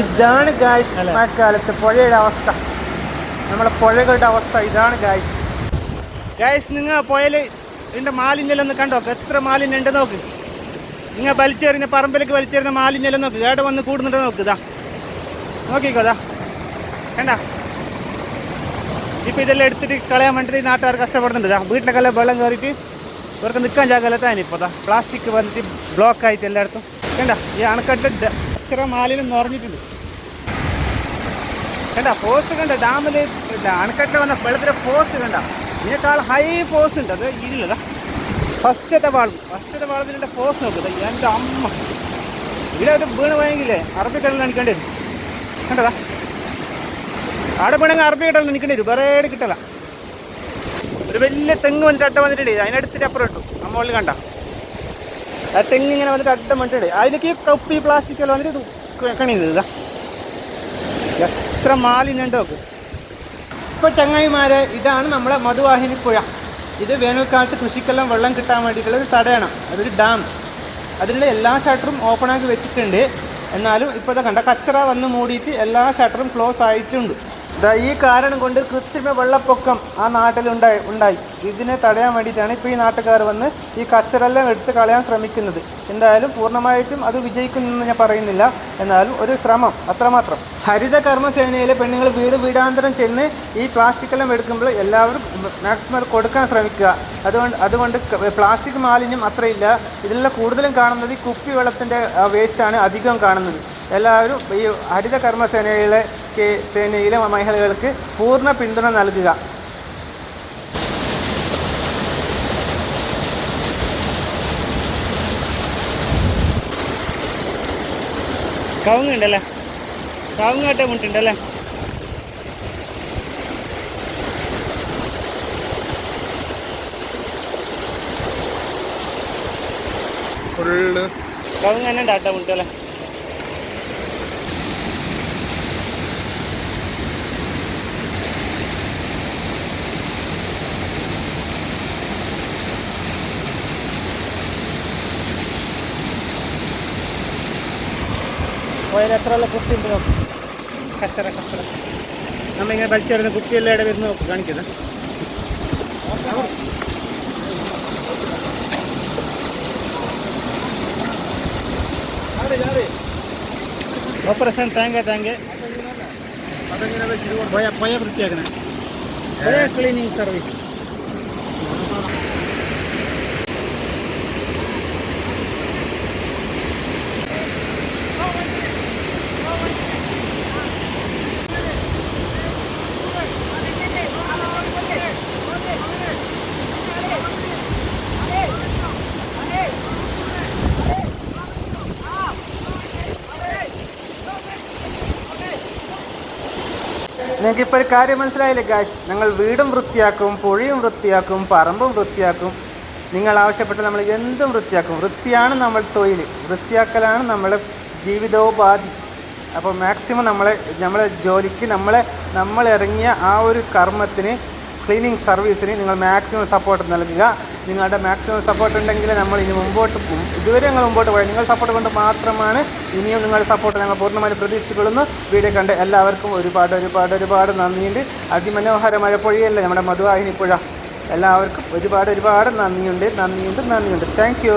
ഇതാണ് ഗായ്സ്? മഴക്കാലത്ത് പുഴയുടെ അവസ്ഥ. നമ്മളെ പുഴകളുടെ അവസ്ഥ ഇതാണ് ഗായ്സ് ഗായ്സ് നിങ്ങൾ പോയാൽ ഇതിന്റെ മാലിന്യം ഒന്ന് കണ്ടോ? എത്ര മാലിന്യം ഉണ്ട് നോക്ക്. നിങ്ങൾ വലിച്ചെറിഞ്ഞ പറമ്പിലേക്ക് വലിച്ചെറിഞ്ഞ മാലിന്യം നോക്ക്. ഏടെ വന്ന് കൂടുന്നുണ്ടോ നോക്ക് ഇതാ. നോക്കിക്കോ ഇതാ. കണ്ട? ഇപ്പം ഇതെല്ലാം എടുത്തിട്ട് കളയാൻ വേണ്ടിയിട്ട് ഈ നാട്ടുകാർ കഷ്ടപ്പെടുന്നുണ്ട്. ഇതാ വീട്ടിലൊക്കെ വെള്ളം കയറിയിട്ട് ഇവർക്ക് നിൽക്കാൻ ജാഗ്രത ഇപ്പോൾ ഇതാ. പ്ലാസ്റ്റിക് വന്നിട്ട് ബ്ലോക്ക് ആയിട്ട് എല്ലായിടത്തും. കണ്ട? ഈ അണക്കെട്ട് ഇച്ചിരി മാലിന്യം നിറഞ്ഞിട്ടുണ്ട് കണ്ട ഫോഴ്സ് കണ്ട ഡാമിൽ അണക്കെട്ടിൽ വന്ന വെള്ളത്തിലെ ഫോഴ്സ് കണ്ട ഇതിനേക്കാൾ ഹൈ ഫോഴ്സ് ഉണ്ട്. അത് ഇതിലതാ ഫസ്റ്റത്തെ വാൾവ് ഫസ്റ്റത്തെ വാൾവിന്റെ ഫോഴ്സ് നോക്കുക എന്റെ അമ്മ. ഇവിടെ ഒരു വീണ് പോയെങ്കിലേ അറബിക്കടലിൽ നിൽക്കേണ്ടി വരും. കണ്ടതാ? അവിടെ പോണെങ്കിൽ അറബിക്കടലിൽ നിൽക്കേണ്ടി വരും. വേറെ കിട്ടല. ഒരു വലിയ തെങ്ങ് വന്നിട്ട് അട്ട വന്നിട്ടുണ്ട്. അതിനടുത്തിട്ട് അപ്പുറം ഇട്ടു. നമ്മളിൽ കണ്ട. ആ തെങ്ങ് ഇങ്ങനെ വന്നിട്ട് അതിലേക്ക് ഈ കപ്പി പ്ലാസ്റ്റിക് എല്ലാം വന്നിട്ട് കണിയത് ഇതാ. എത്ര മാലിന്യം ഉണ്ട് നോക്ക്. ഇപ്പോൾ ചങ്ങായിമാരെ ഇതാണ് നമ്മളെ മധുവാഹിനി പുഴ. ഇത് വേനൽക്കാലത്ത് കൃഷിക്കെല്ലാം വെള്ളം കിട്ടാൻ വേണ്ടിയിട്ടുള്ള ഒരു തടയണം. അതൊരു ഡാം. അതിലുള്ള എല്ലാ ഷട്ടറും ഓപ്പൺ ആക്കി വെച്ചിട്ടുണ്ട്. എന്നാലും ഇപ്പോൾ കണ്ട കച്ചറ വന്ന് മൂടിയിട്ട് എല്ലാ ഷട്ടറും ക്ലോസ് ആയിട്ടുണ്ട്. ഈ കാരണം കൊണ്ട് കൃത്രിമ വെള്ളപ്പൊക്കം ആ നാട്ടിൽ ഉണ്ടായി ഉണ്ടായി. ഇതിനെ തടയാൻ വേണ്ടിയിട്ടാണ് ഇപ്പോൾ ഈ നാട്ടുകാർ വന്ന് ഈ കച്ചറെല്ലാം എടുത്ത് കളയാൻ ശ്രമിക്കുന്നത്. എന്തായാലും പൂർണമായിട്ടും അത് വിജയിക്കുമെന്ന് ഞാൻ പറയുന്നില്ല. എന്നാലും ഒരു ശ്രമം അത്രമാത്രം. ഹരിത കർമ്മസേനയിലെ പെണ്ണുങ്ങൾ വീട് വീടാന്തരം ചെന്ന് ഈ പ്ലാസ്റ്റിക് എല്ലാം എടുക്കുമ്പോൾ എല്ലാവരും മാക്സിമം കൊടുക്കാൻ ശ്രമിക്കുക. അതുകൊണ്ട് അതുകൊണ്ട് പ്ലാസ്റ്റിക് മാലിന്യം അത്രയില്ല. ഇതിലെല്ലാം കൂടുതലും കാണുന്നത് ഈ കുപ്പി വെള്ളത്തിന്റെ വേസ്റ്റാണ് അധികം കാണുന്നത്. എല്ലാവരും ഈ ഹരിത കർമ്മസേനയിലെ സേനയിലെ മഹിളകൾക്ക് പൂർണ പിന്തുണ നൽകുക. കവുങ്ങുണ്ടല്ലേ? കവുങ്ങാട്ട മുട്ടുണ്ടല്ലേ? ഫുള്ള് കവുങ്ങ് തന്നെ ഉണ്ട് അട്ട മുട്ടല്ലേ? പോയാൽ എത്ര ഉള്ള കുപ്പി ഉണ്ട് നോക്ക് കച്ചറ കച്ചറ നമ്മളിങ്ങനെ വലിച്ചെറിയുന്ന കുപ്പിയെല്ലാം ഇവിടെ വരുന്ന നോക്ക് കാണിക്കുന്നത് ഓപ്പറേഷൻ താങ്ക താങ്ക പോയ പോയ വൃത്തിയാക്കണേ പോയ ക്ലീനിങ് സർവീസ് നിങ്ങൾക്ക് ഇപ്പോൾ ഒരു കാര്യം മനസ്സിലായില്ലേ ഗായ്സ് ഞങ്ങൾ വീടും വൃത്തിയാക്കും പുഴയും വൃത്തിയാക്കും പറമ്പും വൃത്തിയാക്കും. നിങ്ങൾ ആവശ്യപ്പെട്ട് നമ്മൾ എന്തും വൃത്തിയാക്കും. വൃത്തിയാണ് നമ്മൾ തൊഴിൽ. വൃത്തിയാക്കലാണ് നമ്മുടെ ജീവിതോപാധി. അപ്പോൾ മാക്സിമം നമ്മളെ നമ്മളെ ജോലിക്ക് നമ്മളെ നമ്മളിറങ്ങിയ ആ ഒരു കർമ്മത്തിന് ക്ലീനിങ് സർവീസിന് നിങ്ങൾ മാക്സിമം സപ്പോർട്ട് നൽകുക. നിങ്ങളുടെ മാക്സിമം സപ്പോർട്ട് ഉണ്ടെങ്കിൽ നമ്മൾ ഇനി മുമ്പോട്ട് ഇതുവരെ ഞങ്ങൾ മുമ്പോട്ട് പോയി. നിങ്ങൾ സപ്പോർട്ട് കൊണ്ട് മാത്രമാണ് ഇനിയും നിങ്ങളുടെ സപ്പോർട്ട് ഞങ്ങൾ പൂർണമായും പ്രതീക്ഷിച്ചുകൊള്ളുന്നു വീഡിയോ കണ്ട് എല്ലാവർക്കും ഒരുപാട് ഒരുപാട് ഒരുപാട് നന്ദിയുണ്ട്. അതിമനോഹരമായ പുഴയല്ലേ നമ്മുടെ മധുവാഹിനി പുഴ. എല്ലാവർക്കും ഒരുപാട് ഒരുപാട് നന്ദിയുണ്ട് നന്ദിയുണ്ട് നന്ദിയുണ്ട്. താങ്ക്